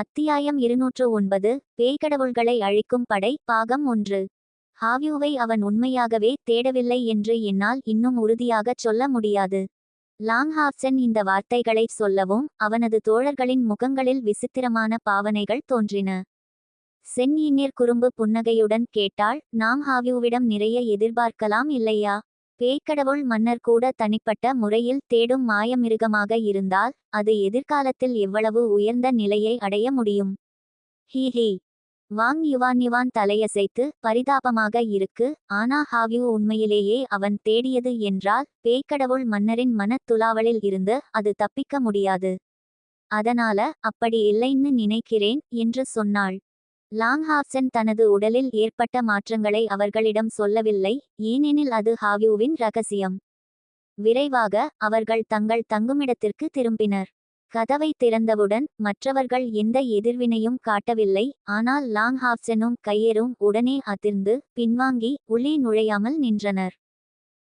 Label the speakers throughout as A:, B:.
A: அத்தியாயம் இருநூற்று ஒன்பது பேய்கடவுள்களை அழிக்கும் படை பாகம் ஒன்று ஹாவியூவை அவன் உண்மையாகவே தேடவில்லை என்று என்னால் இன்னும் உறுதியாகச் சொல்ல முடியாது லாங்ஹாப்சன் இந்த வார்த்தைகளை சொல்லவும் அவனது தோழர்களின் முகங்களில் விசித்திரமான பாவனைகள் தோன்றின சென் இன்னிற் குறும்பு புன்னகையுடன் கேட்டாள் நாம் ஹாவியூவிடம் நிறைய எதிர்பார்க்கலாம் இல்லையா பேய்க்கடவுள் மன்னர் கூட தனிப்பட்ட முறையில் தேடும் மாயமிருகமாக இருந்தால் அது எதிர்காலத்தில் எவ்வளவு உயர்ந்த நிலையை அடைய முடியும் ஹீ ஹீ வாங் யுவான் யுவான் தலையசைத்து பரிதாபமாக இருக்கு ஆனா ஹாவியூ உண்மையிலேயே அவன் தேடியது என்றால் பேய்க்கடவுள் மன்னரின் மனத் துலாவலில் இருந்து அது தப்பிக்க முடியாது அதனால அப்படி இல்லைன்னு நினைக்கிறேன் என்று சொன்னாள் லாங்ஹாப்சன் தனது உடலில் ஏற்பட்ட மாற்றங்களை அவர்களிடம் சொல்லவில்லை ஏனெனில் அது ஹாவியூவின் ரகசியம் விரைவாக அவர்கள் தங்கள் தங்குமிடத்திற்கு திரும்பினர் கதவை திறந்தவுடன் மற்றவர்கள் எந்த எதிர்வினையும் காட்டவில்லை ஆனால் லாங்ஹாப்சனும் கையரும் உடனே அதிர்ந்து பின்வாங்கி உள்ளே நுழையாமல் நின்றனர்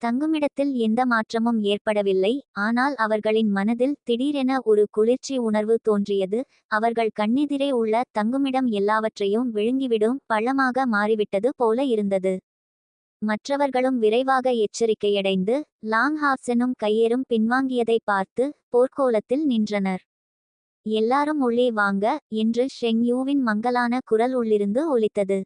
A: தங்குமிடத்தில் எந்த மாற்றமும் ஏற்படவில்லை ஆனால் அவர்களின் மனதில் திடீரென ஒரு குளிர்ச்சி உணர்வு தோன்றியது அவர்கள் கண்ணெதிரே உள்ள தங்குமிடம் எல்லாவற்றையும் விழுங்கிவிடும் பள்ளமாக மாறிவிட்டது போல இருந்தது மற்றவர்களும் விரைவாக எச்சரிக்கையடைந்து லாங் லாங்ஹாப்சனும் கையேறும் பின்வாங்கியதை பார்த்து போர்க்கோலத்தில் நின்றனர் எல்லாரும் உள்ளே வாங்க என்று ஷெங்யூவின் மங்கலான குரல் உள்ளிருந்து ஒலித்தது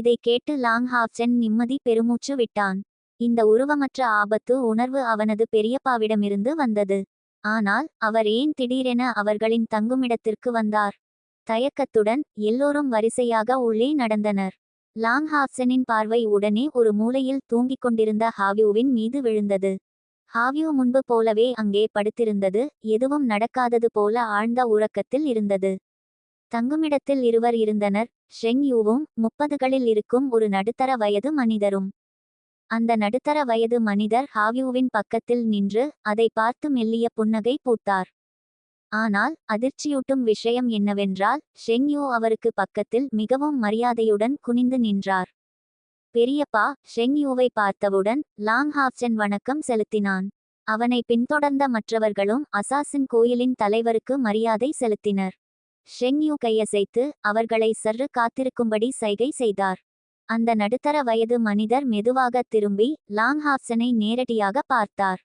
A: இதை கேட்டு லாங் ஹாப்சன் நிம்மதி பெருமூச்சு விட்டான் இந்த உருவமற்ற ஆபத்து உணர்வு அவனது பெரியப்பாவிடமிருந்து வந்தது ஆனால் அவர் ஏன் திடீரென அவர்களின் தங்குமிடத்திற்கு வந்தார் தயக்கத்துடன் எல்லோரும் வரிசையாக உள்ளே நடந்தனர் லாங் ஹாப்சனின் பார்வை உடனே ஒரு மூலையில் தூங்கிக் கொண்டிருந்த ஹாவியூவின் மீது விழுந்தது ஹாவியூ முன்பு போலவே அங்கே படுத்திருந்தது எதுவும் நடக்காதது போல ஆழ்ந்த உறக்கத்தில் இருந்தது தங்குமிடத்தில் இருவர் இருந்தனர் ஷெங் யூவும் முப்பதுகளில் இருக்கும் ஒரு நடுத்தர வயது மனிதரும் அந்த நடுத்தர வயது மனிதர் ஹாவியூவின் பக்கத்தில் நின்று அதை பார்த்து மெல்லிய புன்னகை பூத்தார் ஆனால் அதிர்ச்சியூட்டும் விஷயம் என்னவென்றால் ஷெங்யூ அவருக்கு பக்கத்தில் மிகவும் மரியாதையுடன் குனிந்து நின்றார் பெரியப்பா ஷெங்யூவை பார்த்தவுடன் லாங் ஹாப்சன் வணக்கம் செலுத்தினான் அவனை பின்தொடர்ந்த மற்றவர்களும் அசாசின் கோயிலின் தலைவருக்கு மரியாதை செலுத்தினர் ஷெங்யூ கையசைத்து அவர்களை சற்று காத்திருக்கும்படி சைகை செய்தார் அந்த நடுத்தர வயது மனிதர் மெதுவாக திரும்பி லாங் ஹாப்சனை நேரடியாக பார்த்தார்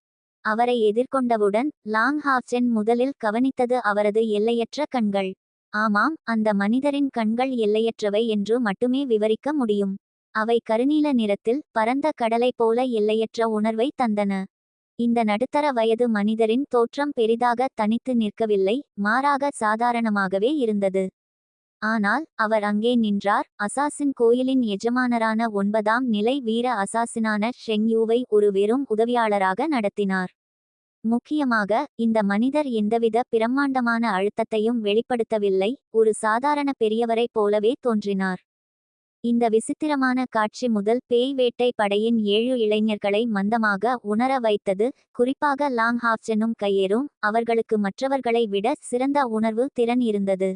A: அவரை எதிர்கொண்டவுடன் லாங் ஹாப்சன் முதலில் கவனித்தது அவரது எல்லையற்ற கண்கள் ஆமாம் அந்த மனிதரின் கண்கள் எல்லையற்றவை என்று மட்டுமே விவரிக்க முடியும் அவை கருநீல நிறத்தில் பரந்த கடலை போல எல்லையற்ற உணர்வை தந்தன இந்த நடுத்தர வயது மனிதரின் தோற்றம் பெரிதாக தனித்து நிற்கவில்லை மாறாக சாதாரணமாகவே இருந்தது ஆனால் அவர் அங்கே நின்றார் அசாசின் கோயிலின் எஜமானரான ஒன்பதாம் நிலை வீர அசாசினான ஷெங்யூவை ஒரு வெறும் உதவியாளராக நடத்தினார் முக்கியமாக இந்த மனிதர் எந்தவித பிரம்மாண்டமான அழுத்தத்தையும் வெளிப்படுத்தவில்லை ஒரு சாதாரண பெரியவரைப் போலவே தோன்றினார் இந்த விசித்திரமான காட்சி முதல் பேய் வேட்டை படையின் ஏழு இளைஞர்களை மந்தமாக உணர வைத்தது குறிப்பாக லாங் ஹாப்சனும் கையேறும் அவர்களுக்கு மற்றவர்களை விட சிறந்த உணர்வு திறன் இருந்தது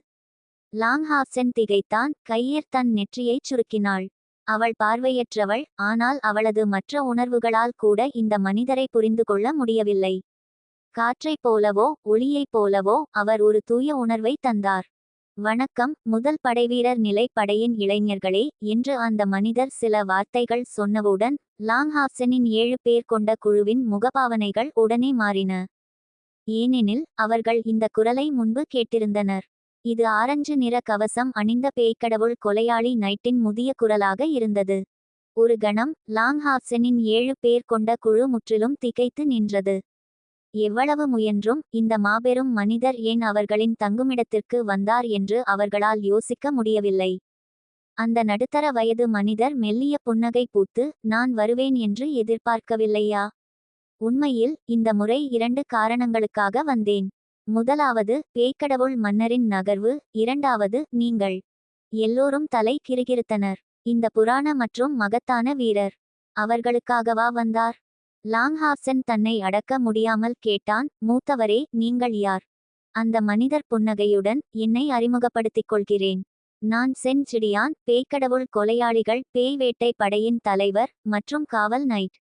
A: லாங்ஹாப்சன் திகைத்தான் கையேர் தன் நெற்றியைச் சுருக்கினாள் அவள் பார்வையற்றவள் ஆனால் அவளது மற்ற உணர்வுகளால் கூட இந்த மனிதரை புரிந்து கொள்ள முடியவில்லை காற்றைப் போலவோ ஒளியைப் போலவோ அவர் ஒரு தூய உணர்வை தந்தார் வணக்கம் முதல் படைவீரர் நிலைப்படையின் இளைஞர்களே என்று அந்த மனிதர் சில வார்த்தைகள் சொன்னவுடன் லாங்ஹாப்சனின் ஏழு பேர் கொண்ட குழுவின் முகபாவனைகள் உடனே மாறின ஏனெனில் அவர்கள் இந்த குரலை முன்பு கேட்டிருந்தனர் இது ஆரஞ்சு நிற கவசம் அணிந்த பேய்க்கடவுள் கொலையாளி நைட்டின் முதிய குரலாக இருந்தது ஒரு கணம் லாங் ஹாப்சனின் ஏழு பேர் கொண்ட குழு முற்றிலும் திகைத்து நின்றது எவ்வளவு முயன்றும் இந்த மாபெரும் மனிதர் ஏன் அவர்களின் தங்குமிடத்திற்கு வந்தார் என்று அவர்களால் யோசிக்க முடியவில்லை அந்த நடுத்தர வயது மனிதர் மெல்லிய புன்னகை பூத்து நான் வருவேன் என்று எதிர்பார்க்கவில்லையா உண்மையில் இந்த முறை இரண்டு காரணங்களுக்காக வந்தேன் முதலாவது பேய்க்கடவுள் மன்னரின் நகர்வு இரண்டாவது நீங்கள் எல்லோரும் தலை கிருகிருத்தனர் இந்த புராண மற்றும் மகத்தான வீரர் அவர்களுக்காகவா வந்தார் லாங்ஹாசன் தன்னை அடக்க முடியாமல் கேட்டான் மூத்தவரே நீங்கள் யார் அந்த மனிதர் புன்னகையுடன் என்னை அறிமுகப்படுத்திக் கொள்கிறேன் நான் செஞ்சிடியான் பேய்க்கடவுள் கொலையாளிகள் பேய் வேட்டை படையின் தலைவர் மற்றும் காவல் நைட்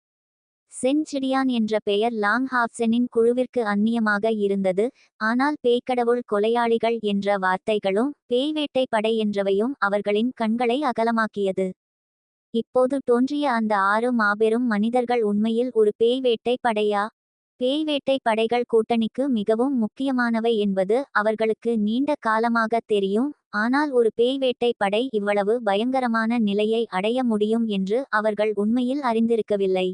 A: செஞ்சிடியான் என்ற பெயர் லாங் ஹாப்சனின் குழுவிற்கு அந்நியமாக இருந்தது ஆனால் பேய்க்கடவுள் கொலையாளிகள் என்ற வார்த்தைகளும் பேய்வேட்டை படை என்றவையும் அவர்களின் கண்களை அகலமாக்கியது இப்போது தோன்றிய அந்த ஆறு மாபெரும் மனிதர்கள் உண்மையில் ஒரு பேய்வேட்டை படையா பேய்வேட்டை படைகள் கூட்டணிக்கு மிகவும் முக்கியமானவை என்பது அவர்களுக்கு நீண்ட காலமாக தெரியும் ஆனால் ஒரு பேய்வேட்டை படை இவ்வளவு பயங்கரமான நிலையை அடைய முடியும் என்று அவர்கள் உண்மையில் அறிந்திருக்கவில்லை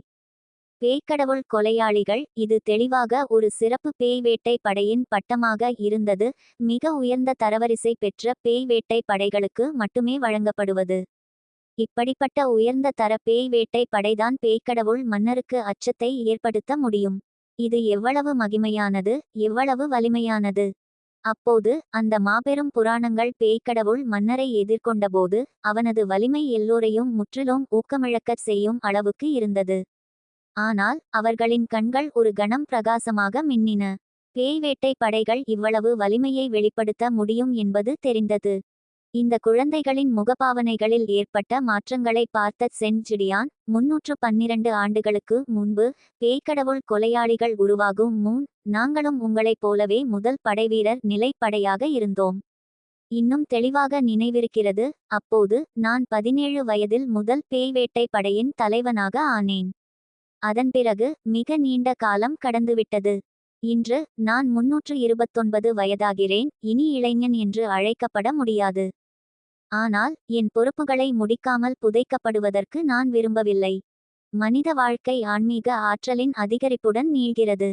A: பேய்க்கடவுள் கொலையாளிகள் இது தெளிவாக ஒரு சிறப்பு பேய் வேட்டை படையின் பட்டமாக இருந்தது மிக உயர்ந்த தரவரிசை பெற்ற பேய் வேட்டை படைகளுக்கு மட்டுமே வழங்கப்படுவது இப்படிப்பட்ட உயர்ந்த தர பேய் வேட்டை படைதான் பேய்க்கடவுள் மன்னருக்கு அச்சத்தை ஏற்படுத்த முடியும் இது எவ்வளவு மகிமையானது எவ்வளவு வலிமையானது அப்போது அந்த மாபெரும் புராணங்கள் பேய்க்கடவுள் மன்னரை எதிர்கொண்டபோது அவனது வலிமை எல்லோரையும் முற்றிலும் ஊக்கமிழக்கச் செய்யும் அளவுக்கு இருந்தது ஆனால் அவர்களின் கண்கள் ஒரு கணம் பிரகாசமாக மின்னின பேய் வேட்டை படைகள் இவ்வளவு வலிமையை வெளிப்படுத்த முடியும் என்பது தெரிந்தது இந்த குழந்தைகளின் முகபாவனைகளில் ஏற்பட்ட மாற்றங்களை பார்த்த செஞ்சிடியான் முன்னூற்று பன்னிரண்டு ஆண்டுகளுக்கு முன்பு பேய்க்கடவுள் கொலையாளிகள் உருவாகும் முன் நாங்களும் உங்களைப் போலவே முதல் படைவீரர் நிலைப்படையாக இருந்தோம் இன்னும் தெளிவாக நினைவிருக்கிறது அப்போது நான் பதினேழு வயதில் முதல் பேய்வேட்டை படையின் தலைவனாக ஆனேன் அதன் பிறகு மிக நீண்ட காலம் கடந்துவிட்டது இன்று நான் முன்னூற்று இருபத்தொன்பது வயதாகிறேன் இனி இளைஞன் என்று அழைக்கப்பட முடியாது ஆனால் என் பொறுப்புகளை முடிக்காமல் புதைக்கப்படுவதற்கு நான் விரும்பவில்லை மனித வாழ்க்கை ஆன்மீக ஆற்றலின் அதிகரிப்புடன் நீள்கிறது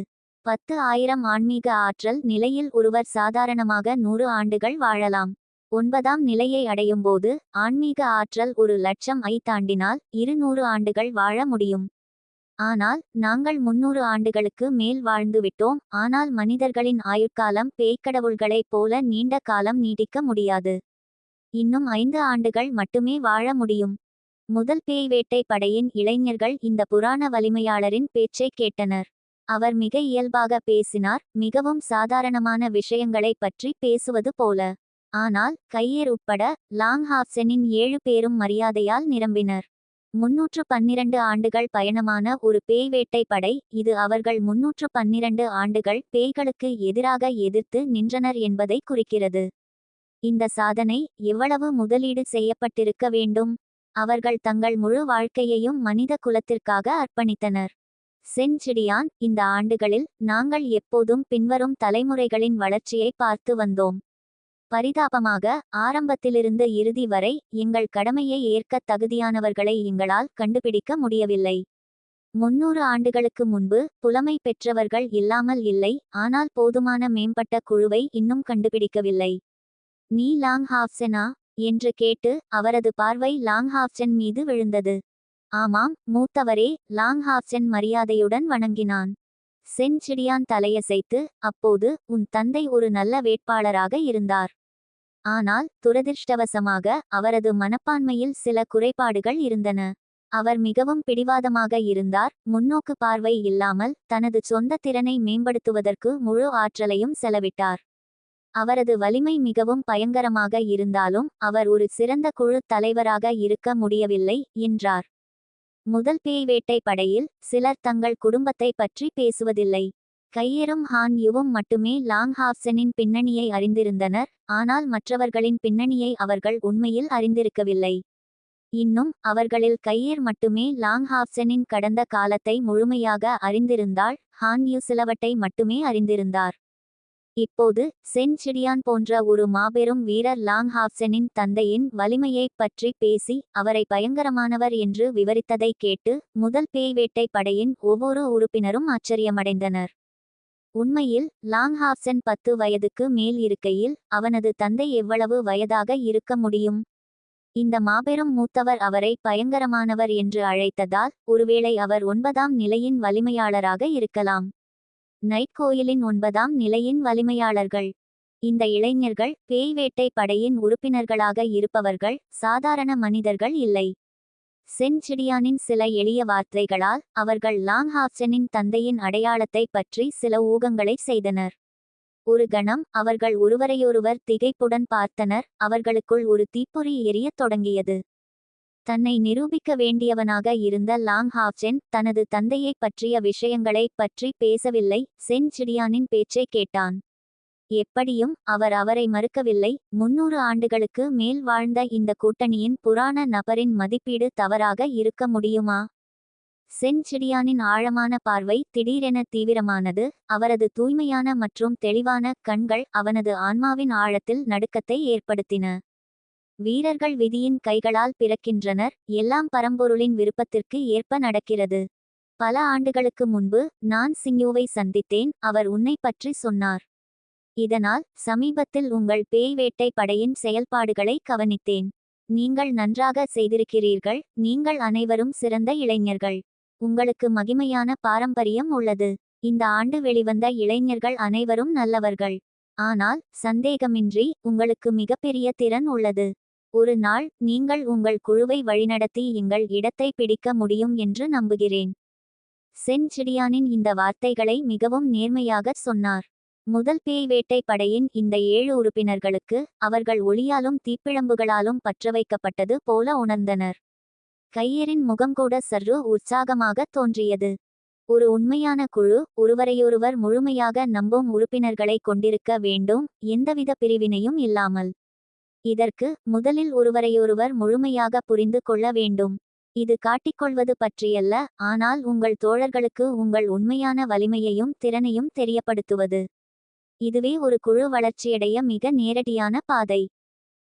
A: பத்து ஆயிரம் ஆன்மீக ஆற்றல் நிலையில் ஒருவர் சாதாரணமாக நூறு ஆண்டுகள் வாழலாம் ஒன்பதாம் நிலையை அடையும்போது ஆன்மீக ஆற்றல் ஒரு லட்சம் ஐ தாண்டினால் இருநூறு ஆண்டுகள் வாழ முடியும் ஆனால் நாங்கள் முன்னூறு ஆண்டுகளுக்கு மேல் வாழ்ந்துவிட்டோம் ஆனால் மனிதர்களின் ஆயுட்காலம் பேய்க்கடவுள்களைப் போல நீண்ட காலம் நீடிக்க முடியாது இன்னும் ஐந்து ஆண்டுகள் மட்டுமே வாழ முடியும் முதல் பேய் வேட்டை படையின் இளைஞர்கள் இந்த புராண வலிமையாளரின் பேச்சை கேட்டனர் அவர் மிக இயல்பாக பேசினார் மிகவும் சாதாரணமான விஷயங்களைப் பற்றி பேசுவது போல ஆனால் கையேர் உட்பட லாங் ஹாப்சனின் ஏழு பேரும் மரியாதையால் நிரம்பினர் முன்னூற்று பன்னிரண்டு ஆண்டுகள் பயணமான ஒரு பேய் வேட்டை படை இது அவர்கள் முன்னூற்று பன்னிரண்டு ஆண்டுகள் பேய்களுக்கு எதிராக எதிர்த்து நின்றனர் என்பதை குறிக்கிறது இந்த சாதனை எவ்வளவு முதலீடு செய்யப்பட்டிருக்க வேண்டும் அவர்கள் தங்கள் முழு வாழ்க்கையையும் மனித குலத்திற்காக அர்ப்பணித்தனர் செஞ்சிடியான் இந்த ஆண்டுகளில் நாங்கள் எப்போதும் பின்வரும் தலைமுறைகளின் வளர்ச்சியை பார்த்து வந்தோம் பரிதாபமாக ஆரம்பத்திலிருந்து இறுதி வரை எங்கள் கடமையை ஏற்க தகுதியானவர்களை எங்களால் கண்டுபிடிக்க முடியவில்லை முன்னூறு ஆண்டுகளுக்கு முன்பு புலமை பெற்றவர்கள் இல்லாமல் இல்லை ஆனால் போதுமான மேம்பட்ட குழுவை இன்னும் கண்டுபிடிக்கவில்லை நீ லாங் ஹாப்சனா என்று கேட்டு அவரது பார்வை லாங் ஹாப்சன் மீது விழுந்தது ஆமாம் மூத்தவரே லாங் ஹாப்சன் மரியாதையுடன் வணங்கினான் செஞ்சிடியான் தலையசைத்து அப்போது உன் தந்தை ஒரு நல்ல வேட்பாளராக இருந்தார் ஆனால் துரதிர்ஷ்டவசமாக அவரது மனப்பான்மையில் சில குறைபாடுகள் இருந்தன அவர் மிகவும் பிடிவாதமாக இருந்தார் முன்னோக்கு பார்வை இல்லாமல் தனது சொந்த திறனை மேம்படுத்துவதற்கு முழு ஆற்றலையும் செலவிட்டார் அவரது வலிமை மிகவும் பயங்கரமாக இருந்தாலும் அவர் ஒரு சிறந்த குழு தலைவராக இருக்க முடியவில்லை என்றார் முதல் பேய் வேட்டை படையில் சிலர் தங்கள் குடும்பத்தை பற்றி பேசுவதில்லை கையெறும் ஹான் யுவும் மட்டுமே லாங் ஹாப்சனின் பின்னணியை அறிந்திருந்தனர் ஆனால் மற்றவர்களின் பின்னணியை அவர்கள் உண்மையில் அறிந்திருக்கவில்லை இன்னும் அவர்களில் கையேர் மட்டுமே லாங் ஹாப்சனின் கடந்த காலத்தை முழுமையாக அறிந்திருந்தால் ஹான் யூ சிலவற்றை மட்டுமே அறிந்திருந்தார் இப்போது சென்சிடியான் போன்ற ஒரு மாபெரும் வீரர் லாங் ஹாப்சனின் தந்தையின் வலிமையைப் பற்றி பேசி அவரை பயங்கரமானவர் என்று விவரித்ததை கேட்டு முதல் பேய்வேட்டை படையின் ஒவ்வொரு உறுப்பினரும் ஆச்சரியமடைந்தனர் உண்மையில் லாங்ஹாப்சன் பத்து வயதுக்கு மேல் இருக்கையில் அவனது தந்தை எவ்வளவு வயதாக இருக்க முடியும் இந்த மாபெரும் மூத்தவர் அவரை பயங்கரமானவர் என்று அழைத்ததால் ஒருவேளை அவர் ஒன்பதாம் நிலையின் வலிமையாளராக இருக்கலாம் நைட் கோயிலின் ஒன்பதாம் நிலையின் வலிமையாளர்கள் இந்த இளைஞர்கள் பேய்வேட்டை படையின் உறுப்பினர்களாக இருப்பவர்கள் சாதாரண மனிதர்கள் இல்லை சென்சிடியானின் சில எளிய வார்த்தைகளால் அவர்கள் லாங் ஹாப்சனின் தந்தையின் அடையாளத்தை பற்றி சில ஊகங்களை செய்தனர் ஒரு கணம் அவர்கள் ஒருவரையொருவர் திகைப்புடன் பார்த்தனர் அவர்களுக்குள் ஒரு தீப்பொறி எரியத் தொடங்கியது தன்னை நிரூபிக்க வேண்டியவனாக இருந்த லாங் ஹாப்சென் தனது தந்தையைப் பற்றிய விஷயங்களைப் பற்றி பேசவில்லை சென்சிடியானின் பேச்சை கேட்டான் எப்படியும் அவர் அவரை மறுக்கவில்லை முன்னூறு ஆண்டுகளுக்கு மேல் வாழ்ந்த இந்த கூட்டணியின் புராண நபரின் மதிப்பீடு தவறாக இருக்க முடியுமா செஞ்சிடியானின் ஆழமான பார்வை திடீரென தீவிரமானது அவரது தூய்மையான மற்றும் தெளிவான கண்கள் அவனது ஆன்மாவின் ஆழத்தில் நடுக்கத்தை ஏற்படுத்தின வீரர்கள் விதியின் கைகளால் பிறக்கின்றனர் எல்லாம் பரம்பொருளின் விருப்பத்திற்கு ஏற்ப நடக்கிறது பல ஆண்டுகளுக்கு முன்பு நான் சிங்யூவை சந்தித்தேன் அவர் உன்னை பற்றி சொன்னார் இதனால் சமீபத்தில் உங்கள் பேய் வேட்டை படையின் செயல்பாடுகளை கவனித்தேன் நீங்கள் நன்றாக செய்திருக்கிறீர்கள் நீங்கள் அனைவரும் சிறந்த இளைஞர்கள் உங்களுக்கு மகிமையான பாரம்பரியம் உள்ளது இந்த ஆண்டு வெளிவந்த இளைஞர்கள் அனைவரும் நல்லவர்கள் ஆனால் சந்தேகமின்றி உங்களுக்கு மிகப்பெரிய திறன் உள்ளது ஒரு நாள் நீங்கள் உங்கள் குழுவை வழிநடத்தி எங்கள் இடத்தை பிடிக்க முடியும் என்று நம்புகிறேன் செஞ்சிடியானின் இந்த வார்த்தைகளை மிகவும் நேர்மையாக சொன்னார் முதல் பேய் வேட்டை படையின் இந்த ஏழு உறுப்பினர்களுக்கு அவர்கள் ஒளியாலும் தீப்பிழம்புகளாலும் பற்றவைக்கப்பட்டது போல உணர்ந்தனர் கையரின் முகம் கூட சற்று உற்சாகமாக தோன்றியது ஒரு உண்மையான குழு ஒருவரையொருவர் முழுமையாக நம்பும் உறுப்பினர்களை கொண்டிருக்க வேண்டும் எந்தவித பிரிவினையும் இல்லாமல் இதற்கு முதலில் ஒருவரையொருவர் முழுமையாக புரிந்து கொள்ள வேண்டும் இது காட்டிக்கொள்வது பற்றியல்ல ஆனால் உங்கள் தோழர்களுக்கு உங்கள் உண்மையான வலிமையையும் திறனையும் தெரியப்படுத்துவது இதுவே ஒரு குழு வளர்ச்சியடைய மிக நேரடியான பாதை